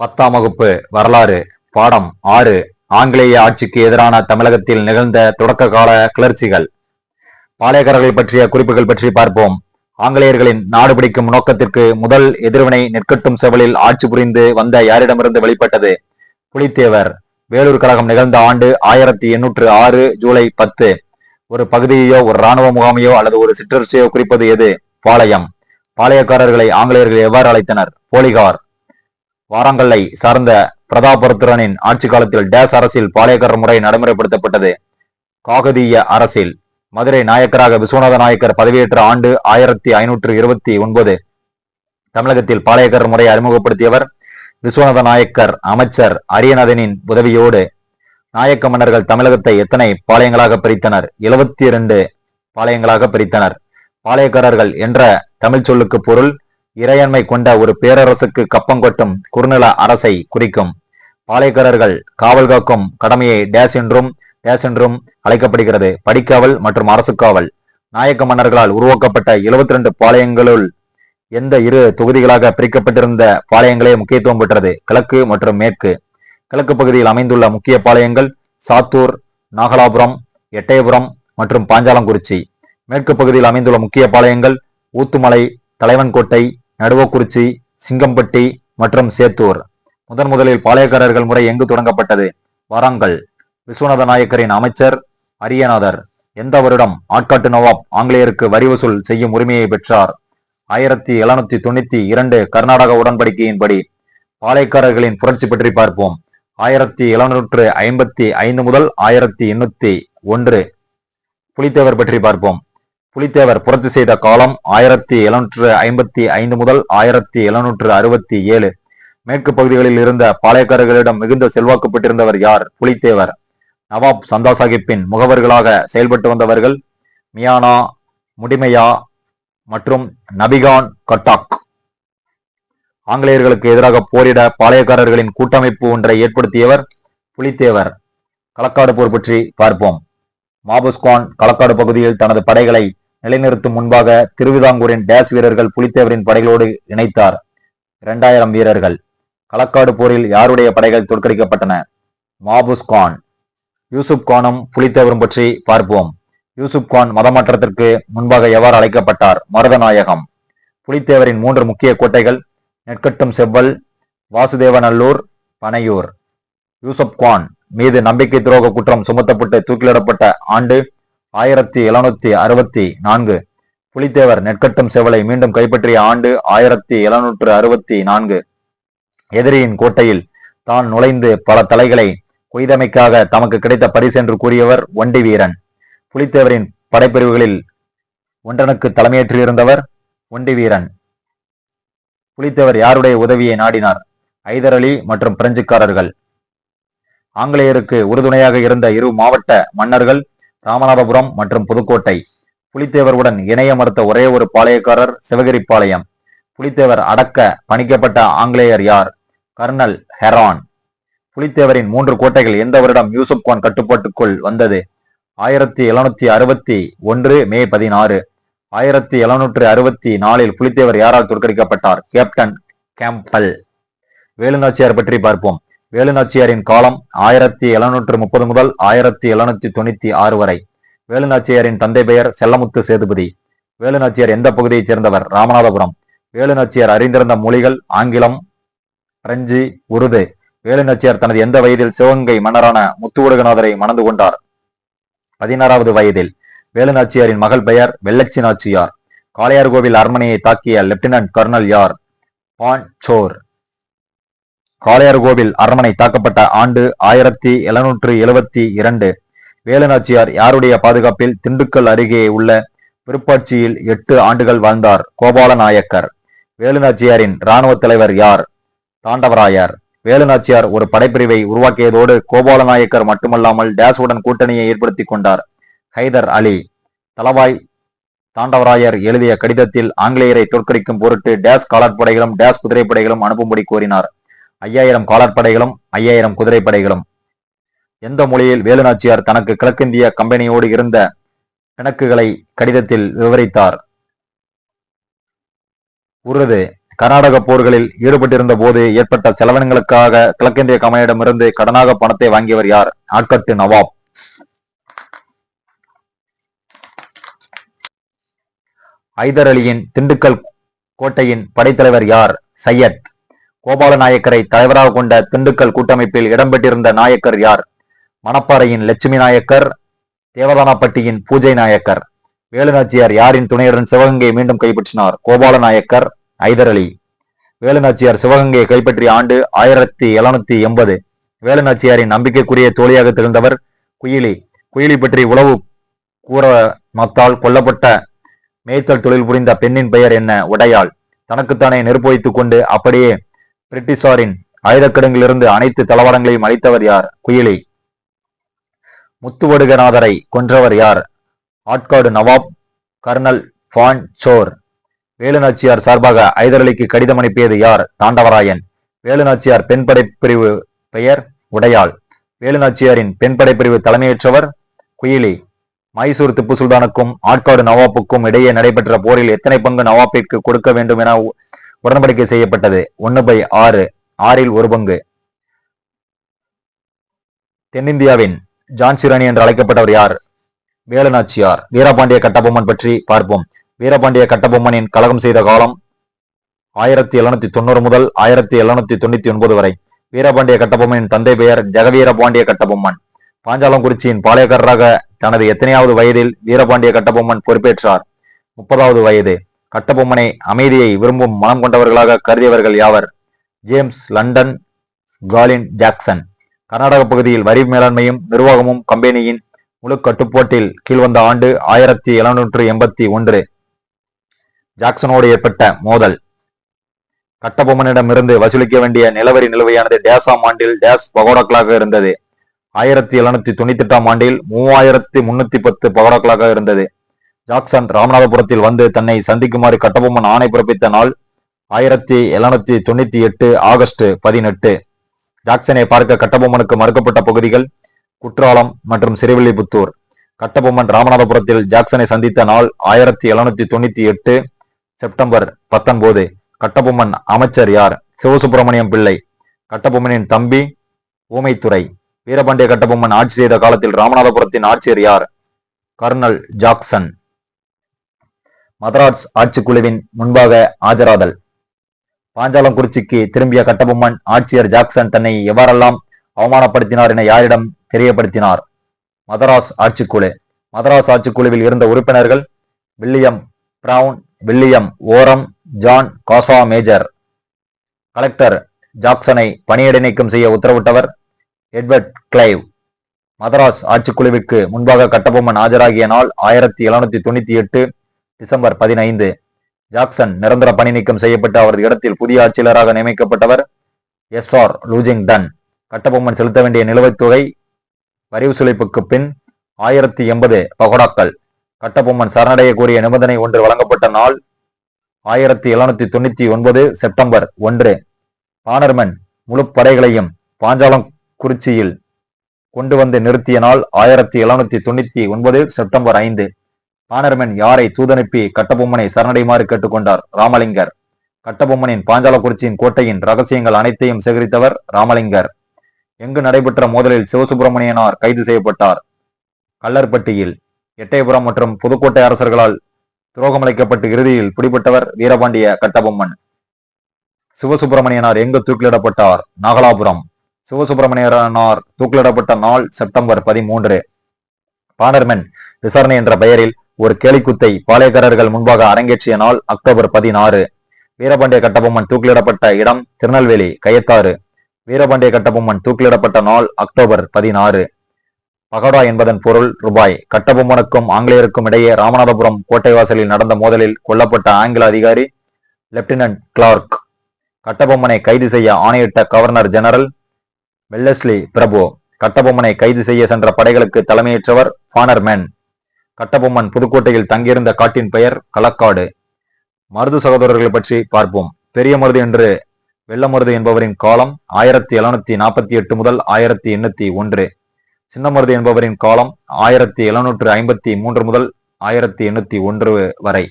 பத்தாம் வகுப்பு வரலாறு பாடம் ஆறு ஆங்கிலேய ஆட்சிக்கு எதிரான தமிழகத்தில் நிகழ்ந்த தொடக்க கால கிளர்ச்சிகள். பாளையக்காரர்கள் பற்றிய குறிப்புகள் பற்றி பார்ப்போம். ஆங்கிலேயர்களின் நாடு பிடிக்கும் நோக்கத்திற்கு முதல் எதிர்வினை நெற்கட்டும் செவலில் ஆட்சி புரிந்து வந்த யாரிடமிருந்து வெளிப்பட்டது? புலித்தேவர். வேலூர் கழகம் நிகழ்ந்த ஆண்டு ஆயிரத்தி எண்ணூற்று ஆறு ஜூலை பத்து. ஒரு பகுதியையோ ஒரு இராணுவ முகாமையோ அல்லது ஒரு சிற்றரசையோ குறிப்பது எது? பாளையம். பாளையக்காரர்களை ஆங்கிலேயர்கள் எவ்வாறு அழைத்தனர்? போலிகார். வாரங்கல்லை சார்ந்த பிரதாபருத்திரனின் ஆட்சி காலத்தில் டேஸ் அரசில் பாளையக்கர் முறை நடைமுறைப்படுத்தப்பட்டது. காகதீய அரசில் மதுரை நாயக்கராக விஸ்வநாத நாயக்கர் பதவியேற்ற ஆண்டு ஆயிரத்தி ஐநூற்று இருபத்தி ஒன்பது. தமிழகத்தில் பாளையக்கர் முறை அறிமுகப்படுத்தியவர் விஸ்வநாத நாயக்கர் அமைச்சர் அரியநாதனின் உதவியோடு. நாயக்க மன்னர்கள் தமிழகத்தை எத்தனை பாளையங்களாக பிரித்தனர்? எழுபத்தி இரண்டு பாளையங்களாக பிரித்தனர். பாளையக்காரர்கள் என்ற தமிழ் சொல்லுக்கு பொருள் இறையாண்மை கொண்ட ஒரு பேரரசுக்கு கப்பங்கொட்டும் குறுநில அரசை குறிக்கும். பாளையக்காரர்கள் காவல் காக்கும் கடமையை டேஸ் என்றும் டேஸ் என்றும் அழைக்கப்படுகிறது. படிக்காவல் மற்றும் அரசு காவல் நாயக்க மன்னர்களால் உருவாக்கப்பட்ட 72 ரெண்டு பாளையங்களுள் எந்த இரு தொகுதிகளாக பிரிக்கப்பட்டிருந்த பாளையங்களே முக்கியத்துவம் பெற்றது? கிழக்கு மற்றும் மேற்கு. கிழக்கு பகுதியில் அமைந்துள்ள முக்கிய பாளையங்கள் சாத்தூர் நாகலாபுரம் எட்டயபுரம் மற்றும் பாஞ்சாலங்குறிச்சி. மேற்கு பகுதியில் அமைந்துள்ள முக்கிய பாளையங்கள் ஊத்துமலை தலைவன்கோட்டை நடுவக்குறிச்சி சிங்கம்பட்டி மற்றும் சேத்தூர். முதன் முதலில் பாளையக்காரர்கள் முறை எங்கு தொடங்கப்பட்டது? வாராங்கல். விஸ்வநாத நாயக்கரின் அமைச்சர் அரியநாதர். எந்த வருடம் ஆட்காட்டு நவாப் ஆங்கிலேயருக்கு வரி வசூல் செய்யும் உரிமையை பெற்றார்? ஆயிரத்தி எழுநூத்தி தொண்ணூத்தி இரண்டு கர்நாடக உடன்படிக்கையின்படி பாளையக்காரர்களின் புரட்சி பற்றி பார்ப்போம். ஆயிரத்தி எழுநூற்று ஐம்பத்தி ஐந்து முதல் ஆயிரத்தி எண்ணூத்தி ஒன்று புலித்தேவர் பற்றி பார்ப்போம். புலித்தேவர் புரட்சி செய்த காலம் ஆயிரத்தி எழுநூற்று ஐம்பத்தி ஐந்து முதல் ஆயிரத்தி எழுநூற்று அறுபத்தி ஏழு. மேற்கு பகுதிகளில் இருந்த பாளையக்காரர்களிடம் மிகுந்த செல்வாக்கு பெற்றிருந்தவர் யார்? புலித்தேவர். நவாப் சந்தா சாஹிப்பின் முகவர்களாக செயல்பட்டு வந்தவர்கள் மியானா முடிமையா மற்றும் நபிகான் கட்டாக். ஆங்கிலேயர்களுக்கு எதிராக போரிட பாளையக்காரர்களின் கூட்டமைப்பு ஒன்றை ஏற்படுத்தியவர் புலித்தேவர். களக்காடு போர் பற்றி பார்ப்போம். மாபுஸ்கான் களக்காடு பகுதியில் தனது படைகளை நிலைநிறுத்தும் முன்பாக திருவிதாங்கூரின் டேஸ் வீரர்கள் புலித்தேவரின் படைகளோடு இணைத்தார். இரண்டாயிரம் வீரர்கள். களக்காடு போரில் யாருடைய படைகள் தோற்கடிக்கப்பட்டன? மாபுஸ்கான் யூசுப் கானும் புலித்தேவரும் பற்றி பார்ப்போம். யூசுப் கான் மதமாற்றத்திற்கு முன்பாக எவ்வாறு அழைக்கப்பட்டார்? மருதநாயகம். புலித்தேவரின் மூன்று முக்கிய கோட்டைகள் நெற்கட்டும் செவ்வல் வாசுதேவநல்லூர் பனையூர். யூசுப் கான் மீது நம்பிக்கை துரோக குற்றம் சுமத்தப்பட்டு தூக்கிலிடப்பட்ட ஆண்டு ஆயிரத்தி எழுநூத்தி அறுபத்தி நான்கு. புலித்தேவர் நெற்கட்டும் செவலை மீண்டும் கைப்பற்றிய ஆண்டு ஆயிரத்தி எழுநூற்று அறுபத்தி நான்கு. எதிரியின் கோட்டையில் தான் நுழைந்து பல தலைகளை கொய்தமைக்காக தமக்கு கிடைத்த பரிசு என்று கூறியவர் ஒண்டி வீரன். புலித்தேவரின் படைப்பிரிவுகளில் ஒன்றனுக்கு தலைமையேற்றிருந்தவர் ஒண்டி வீரன். புலித்தேவர் யாருடைய உதவியை நாடினார்? ஐதர் அலி மற்றும் பிரெஞ்சுக்காரர்கள். ஆங்கிலேயருக்கு உறுதுணையாக இருந்த இரு மாவட்ட மன்னர்கள் ராமநாதபுரம் மற்றும் புதுக்கோட்டை. புலித்தேவருடன் இணைய மறுத்த ஒரே ஒரு பாளையக்காரர் சிவகிரி பாளையம் புலித்தேவர் அடக்க பணிக்கப்பட்ட ஆங்கிலேயர் யார்? Kernel Heron. புலித்தேவரின் மூன்று கோட்டைகள் எந்த வருடம் யூசுப் கான் கட்டுப்பாட்டுக்குள் வந்தது? ஆயிரத்தி எழுநூத்தி அறுபத்தி ஒன்று மே பதினாறு. ஆயிரத்தி எழுநூற்று அறுபத்தி நாலில் புலித்தேவர் யாரால் தோற்கடிக்கப்பட்டார்? Captain Campbell. வேலுநாச்சியார் பற்றி பார்ப்போம். வேலுநாச்சியாரின் காலம் ஆயிரத்தி எழுநூற்று முப்பது முதல் ஆயிரத்தி எழுநூத்தி தொண்ணூத்தி ஆறு வரை. வேலுநாச்சியாரின் தந்தை பெயர் செல்லமுத்து சேதுபதி. வேலுநாச்சியார் எந்த பகுதியைச் சேர்ந்தவர்? ராமநாதபுரம். வேலுநாச்சியார் அறிந்திருந்த மொழிகள் ஆங்கிலம் பிரெஞ்சு உருது. வேலுநாச்சியார் தனது எந்த வயதில் சிவகங்கை மன்னரான முத்துவடுகநாதரை மணந்து கொண்டார்? பதினாறாவது வயதில். வேலுநாச்சியாரின் மகள் பெயர் வெள்ளச்சி நாச்சியார். காளையார்கோவில் அரண்மனையை தாக்கிய லெப்டினன்ட் கர்னல் யார்? பான் சோர். காளையார்கோவில் அரண்மனை தாக்கப்பட்ட ஆண்டு ஆயிரத்தி எழுநூற்று எழுபத்தி இரண்டு. வேலுநாச்சியார் யாருடைய பாதுகாப்பில் திண்டுக்கல் அருகே உள்ள விருப்பாட்சியில் எட்டு ஆண்டுகள் வாழ்ந்தார் கோபால நாயக்கர் வேலுநாச்சியாரின் இராணுவ தலைவர் யார்? தாண்டவராயர். வேலுநாச்சியார் ஒரு படைப்பிரிவை உருவாக்கியதோடு கோபால நாயக்கர் மட்டுமல்லாமல் டேஸுடன் கூட்டணியை ஏற்படுத்திக் கொண்டார். ஹைதர் அலி. தலவாய் தாண்டவராயர் எழுதிய கடிதத்தில் ஆங்கிலேயரை தோற்கடிக்கும் பொருட்டு டேஸ் காலாட்படைகளும் டேஸ் குதிரைப்படைகளும் அனுப்பும்படி கோரினார். ஐயாயிரம் காலாட்படைகளும் ஐயாயிரம் குதிரைப்படைகளும் எந்த மொழியில் வேலுநாச்சியார் தனக்கு கிழக்கிந்திய கம்பெனியோடு இருந்த கணக்குகளை கடிதத்தில் விவரித்தார்? உருது கர்நாடக போர்களில் ஈடுபட்டிருந்த போது ஏற்பட்ட செலவினங்களுக்காக கிழக்கிந்திய கம்பெனியிடமிருந்து கடனாக பணத்தை வாங்கியவர் யார்? ஆட்கட்டு நவாப். ஐதர் அலியின் திண்டுக்கல் கோட்டையின் படைத்தலைவர் யார்? சையத். கோபால நாயக்கரை தலைவராக கொண்ட திண்டுக்கல் கூட்டமைப்பில் இடம்பெற்றிருந்த நாயக்கர் யார்? மணப்பாறையின் லட்சுமி நாயக்கர் தேவதானப்பட்டியின் பூஜை நாயக்கர். வேலுநாச்சியார் யாரின் துணையுடன் சிவகங்கையை மீண்டும் கைப்பற்றினார்? கோபால நாயக்கர் ஐதர் அலி. வேலுநாச்சியார் சிவகங்கையை கைப்பற்றிய ஆண்டு ஆயிரத்தி எழுநூத்தி எண்பது. வேலுநாச்சியாரின் நம்பிக்கைக்குரிய தோழியாக திகழ்ந்தவர் குயிலி. குயிலி பற்றி உளவு கூற மத்தால் கொல்லப்பட்ட மேய்த்தல் தொழில் புரிந்த பெண்ணின் பெயர் என்ன? உடையாள். தனக்குத்தானே நெருப்பு வைத்துக் கொண்டு அப்படியே பிரிட்டிஷாரின் ஆயுதக்கிடங்கிலிருந்து அனைத்து தளவாடங்களையும் அளித்தவர் யார்? குயிலி. முத்துவடுகநாதரை கொன்றவர் யார்? ஆட்காடு நவாப் கர்னல் ஃபான் சோர். வேலுநாச்சியார் சார்பாக ஐதரலிக்கு கடிதம் அனுப்பியது யார்? தாண்டவராயன். வேலுநாச்சியார் பெண் படைப்பிரிவு பெயர் உடையாள். வேலுநாச்சியாரின் பெண் படைப்பிரிவு தலைமையேற்றவர் குயிலி. மைசூர் திப்பு சுல்தானுக்கும் ஆட்காடு நவாப்புக்கும் இடையே நடைபெற்ற போரில் எத்தனை பங்கு நவாப்பிற்கு கொடுக்க வேண்டும் என உடன்படிக்கை செய்யப்பட்டது. ஒன்னு பை ஆறு ஆறில் ஒரு பங்கு. தென்னிந்தியாவின் ஜான்சி ராணி என்று அழைக்கப்பட்டவர் யார்? வேலுநாச்சியார். வீரபாண்டிய கட்டபொம்மன் பற்றி பார்ப்போம். வீரபாண்டிய கட்டபொம்மனின் கலகம் செய்த காலம் ஆயிரத்தி எழுநூத்தி தொண்ணூறு முதல் ஆயிரத்தி எழுநூத்தி தொண்ணூத்தி ஒன்பது வரை. வீரபாண்டிய கட்டபொம்மனின் தந்தை பெயர் ஜெகவீர பாண்டிய கட்டபொம்மன். பாஞ்சாலங்குறிச்சியின் பாளையக்காரராக தனது எத்தனையாவது வயதில் வீரபாண்டிய கட்டபொம்மன் பொறுப்பேற்றார்? முப்பதாவது வயது. கட்டபொம்மனை அமைதியை விரும்பும் மனம் கொண்டவர்களாக கருதியவர்கள் யாவர்? James London Colin Jackson. Karnataka பகுதியில் வரி மேலாண்மையும் நிர்வாகமும் கம்பெனியின் முழு கட்டுப்பாட்டில் கீழ்வந்த ஆண்டு ஆயிரத்தி எழுநூற்று எண்பத்தி ஒன்று. ஜாக்சனோடு ஏற்பட்ட மோதல். கட்டபொம்மனிடமிருந்து வசூலிக்க வேண்டிய நிலவரி நிலுவையானது டேசாம் ஆண்டில் டேஸ் பகோடாக்களாக இருந்தது. ஆயிரத்தி எழுநூத்தி தொண்ணூத்தி எட்டாம் ஆண்டில் மூவாயிரத்தி முன்னூத்தி பத்து பகோடாக்களாக இருந்தது. ஜாக்சன் ராமநாதபுரத்தில் வந்து தன்னை சந்திக்குமாறு கட்டபொம்மன் ஆணை பிறப்பித்த நாள் ஆயிரத்தி எழுநூத்தி தொண்ணூத்தி எட்டு ஆகஸ்ட் பதினெட்டு. ஜாக்சனை பார்க்க கட்டபொம்மனுக்கு மறுக்கப்பட்ட பகுதிகள் குற்றாலம் மற்றும் சிறுவில்லிபுத்தூர். கட்டபொம்மன் ராமநாதபுரத்தில் ஜாக்சனை சந்தித்த நாள் ஆயிரத்தி எழுநூத்தி தொண்ணூத்தி எட்டு செப்டம்பர் பத்தொன்பது. கட்டபொம்மன் அமைச்சர் யார்? சிவசுப்பிரமணியம் பிள்ளை. கட்டபொம்மனின் தம்பி ஊமைத்துறை. வீரபாண்டிய கட்டபொம்மன் ஆட்சி செய்த காலத்தில் ராமநாதபுரத்தின் ஆட்சியர் யார்? Kernel Jackson. மதராஸ் ஆட்சிக்குழுவின் முன்பாக ஆஜராதல். பாஞ்சாலங்குறிச்சிக்கு திரும்பிய கட்டபொம்மன் ஆட்சியர் ஜாக்சன் தன்னை எவ்வாறெல்லாம் அவமானப்படுத்தினார் என யாரிடம் தெரியப்படுத்தினார்? மதராஸ் ஆட்சிக்குழு. மதராஸ் ஆட்சிக்குழுவில் இருந்த உறுப்பினர்கள் William Brown William Orme John Casamajor. Collector ஜாக்சனை பணியிட நீக்கம் செய்ய உத்தரவிட்டவர் எட்வர்ட் கிளைவ். மதராஸ் ஆட்சிக்குழுவிற்கு முன்பாக கட்டபொம்மன் ஆஜராகிய நாள் ஆயிரத்தி எழுநூத்தி தொண்ணூத்தி எட்டு டிசம்பர் பதினைந்து. ஜாக்சன் நிரந்தர பணி நீக்கம் செய்யப்பட்டு அவரது இடத்தில் புதிய ஆட்சியாளராக நியமிக்கப்பட்டவர். S R Lushington. கட்டபொம்மன் செலுத்த வேண்டிய நிலுவைத் தொகை வரி வசூலிப்புக்கு பின் ஆயிரத்தி எண்பது பகோடாக்கள். கட்டபொம்மன் சரணடைய கூறிய நிபந்தனை ஒன்று வழங்கப்பட்ட நாள் ஆயிரத்தி எழுநூத்தி தொண்ணூத்தி ஒன்பது செப்டம்பர் ஒன்று. பானர்மன் முழு படைகளையும் பாஞ்சாலங்குறிச்சியில் கொண்டு வந்து நிறுத்திய நாள் ஆயிரத்தி எழுநூத்தி தொண்ணூத்தி ஒன்பது செப்டம்பர் ஐந்து. பானர்மன் யாரை தூதனுப்பி கட்டபொம்மனை சரணடையுமாறு கேட்டுக்கொண்டார் ராமலிங்கர்? கட்டபொம்மனின் பாஞ்சாலக்குறிச்சியின் கோட்டையின் ரகசியங்கள் அனைத்தையும் சேகரித்தவர் ராமலிங்கர். எங்கு நடைபெற்ற மோதலில் சிவசுப்பிரமணியனார் கைது செய்யப்பட்டார். கல்லர்பட்டியில் எட்டயபுரம் மற்றும் புதுக்கோட்டை அரசர்களால் துரோகமளிக்கப்பட்டு இறுதியில் பிடிபட்டவர் வீரபாண்டிய கட்டபொம்மன். சிவசுப்பிரமணியனார் எங்கு தூக்கிலிடப்பட்டார்? நாகலாபுரம். சிவசுப்பிரமணியனார் தூக்கிலிடப்பட்ட நாள் செப்டம்பர் பதிமூன்று. பானர்மென் விசாரணை என்ற பெயரில் ஒரு கேலிக்குத்தை பாளையக்காரர்கள் முன்பாக அரங்கேற்றிய நாள் அக்டோபர் பதினாறு. வீரபாண்டிய கட்டபொம்மன் தூக்கிலிடப்பட்ட இடம் திருநெல்வேலி கயத்தாறு. வீரபாண்டிய கட்டபொம்மன் தூக்கிலிடப்பட்ட நாள் அக்டோபர் பதினாறு. பகோடா என்பதன் பொருள் ரூபாய். கட்டபொம்மனுக்கும் ஆங்கிலேயருக்கும் இடையே ராமநாதபுரம் கோட்டை வாசலில் நடந்த மோதலில் கொல்லப்பட்ட ஆங்கில அதிகாரி லெப்டினன்ட் கிளார்க். கட்டபொம்மனை கைது செய்ய ஆணையிட்ட கவர்னர் ஜெனரல் வெல்லஸ்லி பிரபு. கட்டபொம்மனை கைது செய்ய சென்ற படைகளுக்கு தலைமையேற்றவர் ஃபானர்மேன். கட்டபொம்மன் புதுக்கோட்டையில் தங்கியிருந்த காட்டின் பெயர் களக்காடு. மருது சகோதரர்கள் பற்றி பார்ப்போம். பெரிய மருது என்று வெள்ளமருது என்பவரின் காலம் ஆயிரத்தி எழுநூத்தி நாற்பத்தி எட்டு முதல் ஆயிரத்தி எண்ணூத்தி ஒன்று. சின்னமருது என்பவரின் காலம் ஆயிரத்தி எழுநூற்று ஐம்பத்தி மூன்று முதல் ஆயிரத்தி எண்ணூத்தி ஒன்று வரை.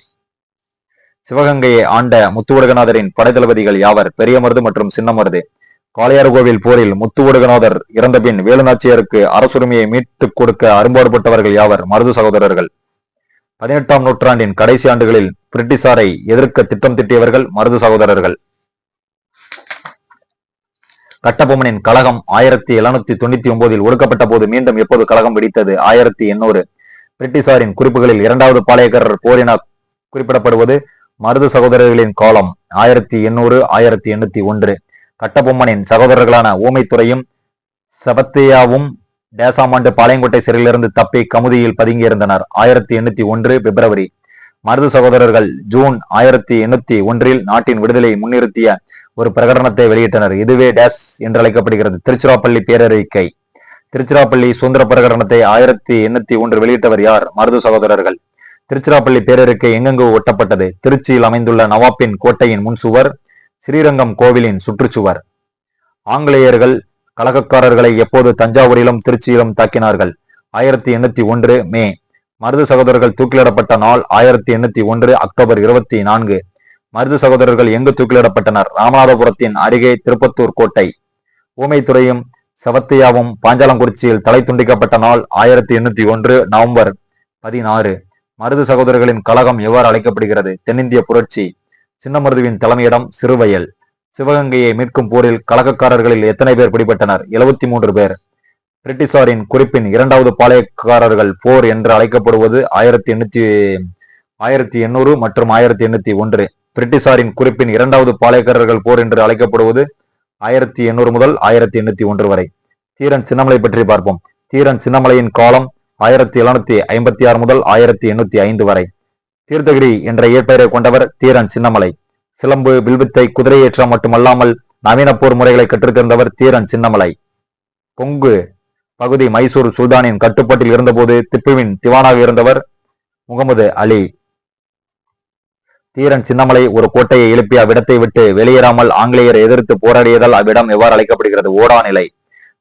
சிவகங்கையை ஆண்ட முத்துவடகநாதரின் படைத்தளபதிகள் யாவர்? பெரியமருது மற்றும் சின்னமருது காளையார்கோவில் போரில் முத்துவடுகநாதர் இறந்தபின் வேலுநாச்சியாருக்கு அரசுரிமையை மீட்டுக் கொடுக்க அரும்பாடுபட்டவர்கள் யாவர்? மருது சகோதரர்கள். பதினெட்டாம் நூற்றாண்டின் கடைசி ஆண்டுகளில் பிரிட்டிஷாரை எதிர்க்க திட்டம் திட்டியவர்கள் மருது சகோதரர்கள். கட்டபொம்மனின் கழகம் ஆயிரத்தி எழுநூத்தி தொண்ணூத்தி ஒன்பதில் ஒடுக்கப்பட்ட போது மீண்டும் எப்போது கழகம் வெடித்தது? ஆயிரத்தி எண்ணூறு. பிரிட்டிஷாரின் குறிப்புகளில் இரண்டாவது பாளையக்காரர் போரின குறிப்பிடப்படுவது மருது சகோதரர்களின் காலம். ஆயிரத்தி எண்ணூறு ஆயிரத்தி எண்ணூத்தி ஒன்று. கட்டபொம்மனின் சகோதரர்களான ஊமைத்துறையும் செபத்தியாவும் டேசாமாண்டு பாளையங்கோட்டை சிறையிலிருந்து தப்பி கமுதியில் பதுங்கியிருந்தனர். ஆயிரத்தி எண்ணூத்தி ஒன்று பிப்ரவரி. மருது சகோதரர்கள் ஜூன் ஆயிரத்தி எண்ணூத்தி ஒன்றில் நாட்டின் விடுதலையை முன்னிறுத்திய ஒரு பிரகடனத்தை வெளியிட்டனர். இதுவே டேஸ் என்று அழைக்கப்படுகிறது திருச்சிராப்பள்ளி பேரறிக்கை. திருச்சிராப்பள்ளி சுதந்திர பிரகடனத்தை ஆயிரத்தி எண்ணூத்தி ஒன்று வெளியிட்டவர் யார்? மருது சகோதரர்கள். திருச்சிராப்பள்ளி பேரறிக்கை எங்கெங்கு ஒட்டப்பட்டது. திருச்சியில் அமைந்துள்ள நவாப்பின் கோட்டையின் முன்சுவர் ஸ்ரீரங்கம் கோவிலின் சுற்றுச்சுவர். ஆங்கிலேயர்கள் கலகக்காரர்களை எப்போது தஞ்சாவூரிலும் திருச்சியிலும் தாக்கினார்கள்? ஆயிரத்தி எண்ணூத்தி ஒன்று மே. மருது சகோதரர்கள் தூக்கிலிடப்பட்ட நாள் ஆயிரத்தி எண்ணூத்தி ஒன்று அக்டோபர் இருபத்தி நான்கு. மருது சகோதரர்கள் எங்கு தூக்கிலிடப்பட்டனர்? ராமநாதபுரத்தின் அருகே திருப்பத்தூர் கோட்டை. ஊமைத்துறையும் சவத்தையாவும் பாஞ்சாலங்குறிச்சியில் தலை துண்டிக்கப்பட்ட நாள் ஆயிரத்தி எண்ணூத்தி ஒன்று நவம்பர் பதினாறு. மருது சகோதரர்களின் கழகம் எவ்வாறு அழைக்கப்படுகிறது? தென்னிந்திய புரட்சி சின்னமருதுவின் தலைமையிடம் சிறுவயல். சிவகங்கையை மீட்கும் போரில் கலகக்காரர்களில் எத்தனை பேர் பிடிபட்டனர்? எழுபத்தி மூன்று பேர். பிரிட்டிஷாரின் குறிப்பின் இரண்டாவது பாளையக்காரர்கள் போர் என்று அழைக்கப்படுவது ஆயிரத்தி எண்ணூத்தி ஆயிரத்தி எண்ணூறு மற்றும் ஆயிரத்தி எண்ணூத்தி ஒன்று. பிரிட்டிஷாரின் குறிப்பின் இரண்டாவது பாளையக்காரர்கள் போர் என்று அழைக்கப்படுவது ஆயிரத்தி எண்ணூறு முதல் ஆயிரத்தி எண்ணூத்தி ஒன்று வரை. தீரன் சின்னமலை பற்றி பார்ப்போம். தீரன் சின்னமலையின் காலம் ஆயிரத்தி எழுநூத்தி ஐம்பத்தி ஆறு முதல் ஆயிரத்தி எண்ணூத்தி ஐந்து வரை. தீர்த்தகிரி என்ற இயற்பெயரை கொண்டவர் தீரன் சின்னமலை. சிலம்பு வில்வித்தை குதிரையேற்றம் மட்டுமல்லாமல் நவீன போர் முறைகளை கற்றுத்தந்தவர் தீரன் சின்னமலை. கொங்கு பகுதி மைசூர் சுல்தானின் கட்டுப்பாட்டில் இருந்தபோது திப்புவின் திவானாக இருந்தவர் முகமது அலி. தீரன் சின்னமலை ஒரு கோட்டையை எழுப்பி அவ்விடத்தை விட்டு வெளியேறாமல் ஆங்கிலேயர் எதிர்த்து போராடியதால் அவ்விடம் எவ்வாறு அழைக்கப்படுகிறது? ஓடா நிலை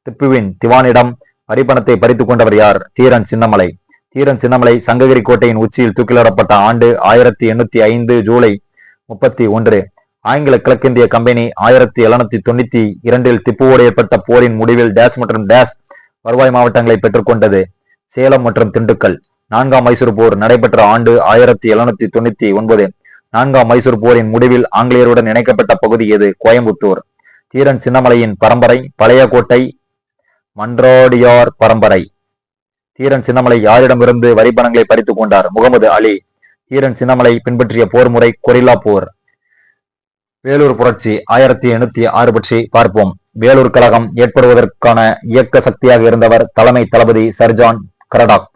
திப்புவின் திவானிடம் வரிப்பணத்தை பறித்துக் கொண்டவர் யார்? தீரன் சின்னமலை. தீரன் சின்னமலை சங்ககிரி கோட்டையின் உச்சியில் தூக்கிலிடப்பட்ட ஆண்டு ஆயிரத்தி எண்ணூத்தி ஐந்து ஜூலை முப்பத்தி ஒன்று. ஆங்கில கிழக்கிந்திய கம்பெனி ஆயிரத்தி எழுநூத்தி தொண்ணூத்தி இரண்டில் திப்புவோடு ஏற்பட்ட போரின் முடிவில் டேஸ் மற்றும் டேஸ் வருவாய் மாவட்டங்களை பெற்றுக்கொண்டது சேலம் மற்றும் திண்டுக்கல் நான்காம் மைசூர் போர் நடைபெற்ற ஆண்டு ஆயிரத்தி எழுநூத்தி தொண்ணூத்தி ஒன்பது. நான்காம் மைசூர் போரின் முடிவில் ஆங்கிலேயருடன் இணைக்கப்பட்ட பகுதி எது? கோயம்புத்தூர். தீரன் சின்னமலையின் பரம்பரை பழைய கோட்டை மன்றாடியார் பரம்பரை. தீரன் சின்னமலை யாரிடமிருந்து வரிபணங்களை பறித்துக் கொண்டார்? முகமது அலி. தீரன் சின்னமலை பின்பற்றிய போர் முறை கொரில்லா போர். வேலூர் புரட்சி ஆயிரத்தி எண்ணூத்தி ஆறு பற்றி பார்ப்போம். வேலூர் கழகம் ஏற்படுவதற்கான இயக்க சக்தியாக இருந்தவர் தலைமை தளபதி சர்ஜான் கரடாக்.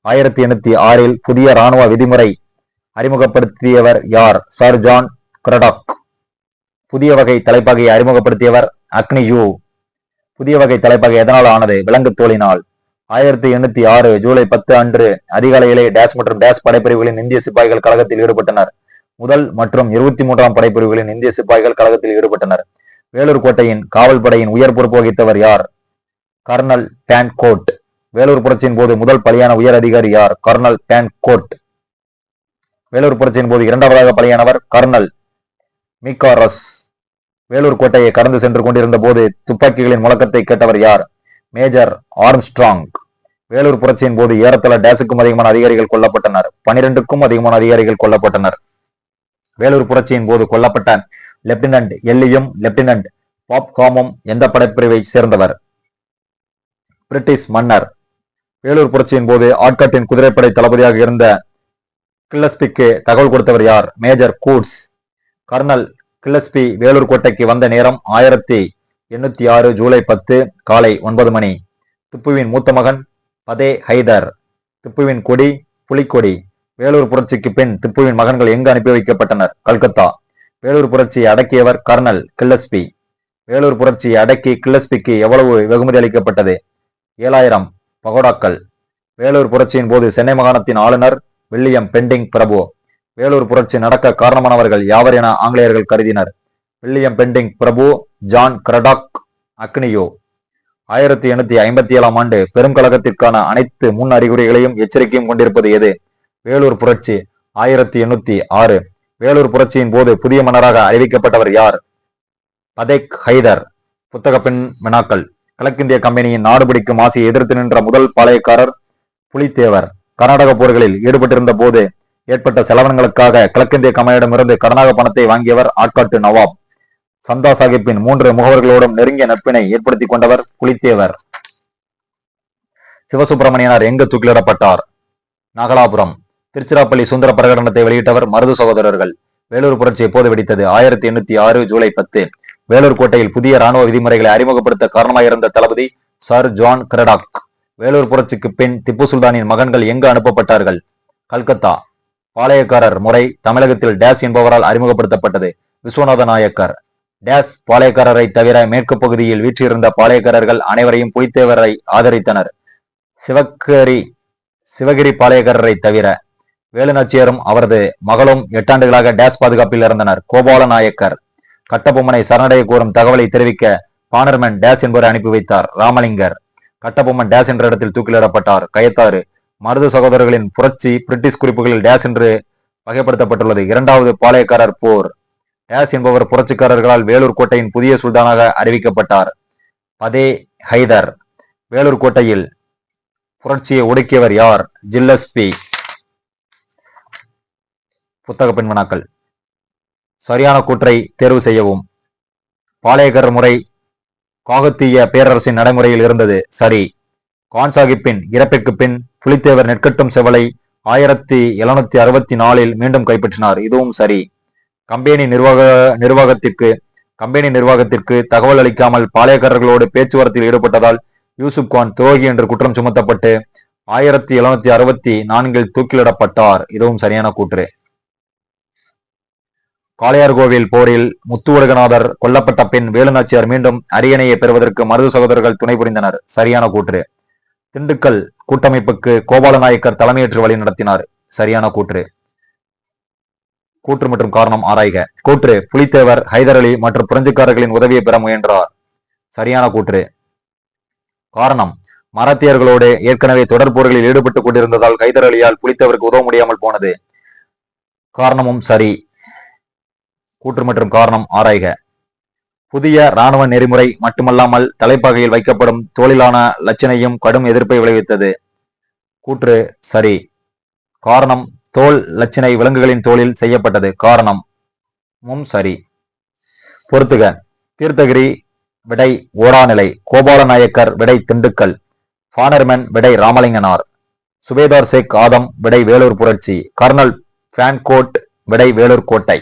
ஆயிரத்தி எண்ணூத்தி ஆறில் புதிய ராணுவ விதிமுறை அறிமுகப்படுத்தியவர் யார்? Sir John Cradock. புதிய வகை தலைப்பாகையை அறிமுகப்படுத்தியவர் அக்னி யூ. புதிய வகை தலைப்பாகை எதனால் ஆனது? விலங்கு தோழினால் ஆயிரத்தி எண்ணூத்தி ஆறு ஜூலை பத்து அன்று அதிகாலையிலே டேஸ் மற்றும் டேஸ் படைப்பிரிவுகளின் இந்திய சிப்பாய்கள் கழகத்தில் ஈடுபட்டனர். முதல் மற்றும் இருபத்தி மூன்றாம் படைப்பிரிவுகளின் இந்திய சிப்பாய்கள் கழகத்தில் ஈடுபட்டனர். வேலூர் கோட்டையின் காவல் படையின் உயர் பொறுப்பு வகித்தவர் யார்? Kernel Fancourt. வேலூர் புரட்சியின் போது முதல் பலியான உயர் அதிகாரி யார்? Kernel Fancourt. வேலூர் புரட்சியின் போது இரண்டாவதாக பலியானவர் கர்னல் மிகாரஸ். வேலூர் கோட்டையை கடந்து சென்று கொண்டிருந்த போது துப்பாக்கிகளின் முழக்கத்தை கேட்டவர் யார்? Major Armstrong. வேலூர் புரட்சியின் போது ஏறத்தள டேஸுக்கும் அதிகமான அதிகாரிகள் கொல்லப்பட்டனர். பனிரெண்டுக்கும் அதிகமான அதிகாரிகள் கொல்லப்பட்டனர். வேலூர் புரட்சியின் போது கொல்லப்பட்ட லெப்டினன்ட் எல்லியும் லெப்டினன்ட் பாப்காமும் எந்த படைப்பிரிவை சேர்ந்தவர்? பிரிட்டிஷ் மன்னர். வேலூர் புரட்சியின் போது ஆட்காட்டின் குதிரைப்படை தளபதியாக இருந்த கில்லஸ்பிக்கு தகவல் கொடுத்தவர் யார்? Major Coates. Colonel Gillespie Vellore கோட்டைக்கு வந்த நேரம் ஆயிரத்தி எண்ணூத்தி ஆறு ஜூலை பத்து காலை ஒன்பது மணி. திப்புவின் மூத்த மகன் பதே ஹைதர். திப்புவின் கொடி புலிக்கொடி. வேலூர் புரட்சிக்கு பின் திப்புவின் மகன்கள் எங்கு அனுப்பி வைக்கப்பட்டனர்? கல்கத்தா. வேலூர் புரட்சியை அடக்கியவர் கர்னல் கில்லஸ்பி. வேலூர் புரட்சியை அடக்கி கில்லஸ்பிக்கு எவ்வளவு வெகுமதி அளிக்கப்பட்டது? ஏழாயிரம். பகோடாக்கள். வேலூர் புரட்சியின் போது சென்னை மாகாணத்தின் ஆளுநர் வில்லியம் பெண்டிங் பிரபு. வேலூர் புரட்சி நடக்க காரணமானவர்கள் யாவர் என ஆங்கிலேயர்கள் கருதினர்? வில்லியம் பெண்டிங் பிரபு ஜான் கிரடாக் அக்னியோ. ஆயிரத்தி எண்ணூத்தி ஐம்பத்தி ஏழாம் ஆண்டு பெரும் கழகத்திற்கான அனைத்து முன் அறிகுறிகளையும் எச்சரிக்கையும் கொண்டிருப்பது எது? வேலூர் புரட்சி ஆயிரத்தி எண்ணூத்தி ஆறு. வேலூர் புரட்சியின் போது புதிய மன்னராக அறிவிக்கப்பட்டவர் யார்? பதேக் ஹைதர் புத்தகப்பின் வினாக்கள் கிழக்கிந்திய கம்பெனியின் நாடு பிடிக்கும் ஆசையை எதிர்த்து நின்ற முதல் பாளையக்காரர் புலித்தேவர். கர்நாடக போர்களில் ஈடுபட்டிருந்த போது ஏற்பட்ட செலவனங்களுக்காக கிழக்கிந்திய கம்பெனியிடமிருந்து கடனாக பணத்தை வாங்கியவர் ஆட்காட்டு நவாப். சந்தா சாஹிப்பின் மூன்று முகவர்களோடும் நெருங்கிய நட்பினை ஏற்படுத்திக் கொண்டவர் புலித்தேவர் சிவசுப்பிரமணியனார் எங்கு தூக்கிலிடப்பட்டார்? நாகலாபுரம். திருச்சிராப்பள்ளி சுந்தர பிரகடனத்தை வெளியிட்டவர் மருது சகோதரர்கள். வேலூர் புரட்சி எப்போது வெடித்தது? ஆயிரத்தி எண்ணூத்தி ஆறு ஜூலை பத்து. வேலூர் கோட்டையில் புதிய ராணுவ விதிமுறைகளை அறிமுகப்படுத்த காரணமாயிருந்த தளபதி சர் ஜான் கிரடாக். வேலூர் புரட்சிக்கு பின் திப்பு சுல்தானின் மகன்கள் எங்கு அனுப்பப்பட்டார்கள்? கல்கத்தா. பாளையக்காரர் முறை தமிழகத்தில் டேஸ் என்பவரால் அறிமுகப்படுத்தப்பட்டது. விஸ்வநாத நாயக்கர். டேஸ் பாளையக்காரரை தவிர மேற்கு பகுதியில் வீற்றிருந்த பாளையக்காரர்கள் அனைவரையும் புலித்தேவரை ஆதரித்தனர். சிவகரி சிவகிரி பாளையக்காரரை தவிர வேலுநாச்சியரும் அவரது மகளும் எட்டாண்டுகளாக டேஸ் பாதுகாப்பில் இருந்தனர் கோபால நாயக்கர் கட்டபொம்மனை சரணடைய கூறும் தகவலை தெரிவிக்க பானர்மேன் டேஸ் என்பவரை அனுப்பி வைத்தார். ராமலிங்கர் கட்டபொம்மன் டேஸ் என்ற இடத்தில் தூக்கிலிடப்பட்டார். கயத்தாறு மருது சகோதரர்களின் புரட்சி பிரிட்டிஷ் குறிப்புகளில் டேஸ் என்று வகைப்படுத்தப்பட்டுள்ளது. இரண்டாவது பாளையக்காரர் போர். டேஸ் என்பவர் புரட்சிக்காரர்களால் வேலூர் கோட்டையின் புதிய சுல்தானாக அறிவிக்கப்பட்டார். பதே ஹைதர். வேலூர் கோட்டையில் புரட்சியை ஒடுக்கியவர் யார்? ஜில்லஸ்பி புத்தக பின்வனாக்கள் சரியான கூற்றை தேர்வு செய்யவும். பாளையகர் முறை காகத்தீய பேரரசின் நடைமுறையில் இருந்தது. சரி. கான்சாகிப்பின் இறப்பிற்கு பின் புலித்தேவர் நெற்கட்டும் செவலை ஆயிரத்தி எழுநூத்தி அறுபத்தி நாலில் மீண்டும் கைப்பற்றினார். இதுவும் சரி. கம்பெனி நிர்வாக நிர்வாகத்திற்கு கம்பெனி நிர்வாகத்திற்கு தகவல் அளிக்காமல் பாளையக்காரர்களோடு பேச்சுவார்த்தையில் ஈடுபட்டதால் யூசுப் கான் துரோகி என்று குற்றம் சுமத்தப்பட்டு ஆயிரத்தி எழுநூத்தி அறுபத்தி நான்கில் தூக்கிலிடப்பட்டார். இதுவும் சரியான கூற்று. காளையார்கோவில் போரில் முத்துவடுகநாதர் கொல்லப்பட்ட பின் வேலுநாச்சியார் மீண்டும் அரியணையை பெறுவதற்கு மருது சகோதரர்கள் துணை புரிந்தனர். சரியான கூற்று. திண்டுக்கல் கூட்டமைப்புக்கு கோபாலநாயக்கர் தலைமையேற்று வழி நடத்தினார். சரியான கூற்று. கூற்று மற்றும் காரணம் ஆராய்க. கூற்று புலித்தேவர் ஹைதர் அலி மற்றும் புரஞ்சுக்காரர்களின் உதவியை பெற முயன்றார். சரியான கூற்று. காரணம் மராத்தியர்களோடு ஏற்கனவே தொடர் போர்களில் ஈடுபட்டுக் கொண்டிருந்ததால் ஹைதர் அலியால் புலித்தேவருக்கு உதவ முடியாமல் போனது. காரணமும் சரி. கூற்று மற்றும் காரணம் ஆராய்க. புதிய ராணுவ நெறிமுறை மட்டுமல்லாமல் தலைப்பகையில் வைக்கப்படும் தோழிலான லட்சணையும் கடும் எதிர்ப்பை விளைவித்தது. கூற்று சரி. காரணம் தோல் லட்சணை விலங்குகளின் தோளில் செய்யப்பட்டது. காரணம் மும் சரி. பொறுத்துக தீர்த்தகிரி விடை ஓடாநிலை கோபால நாயக்கர் விடை திண்டுக்கல். ஃபானர்மேன் விடை ராமலிங்கனார். சுபேதார் ஷேக் ஆதம் விடை வேலூர் புரட்சி. கர்னல் பிரான்கோட் விடை வேலூர் கோட்டை.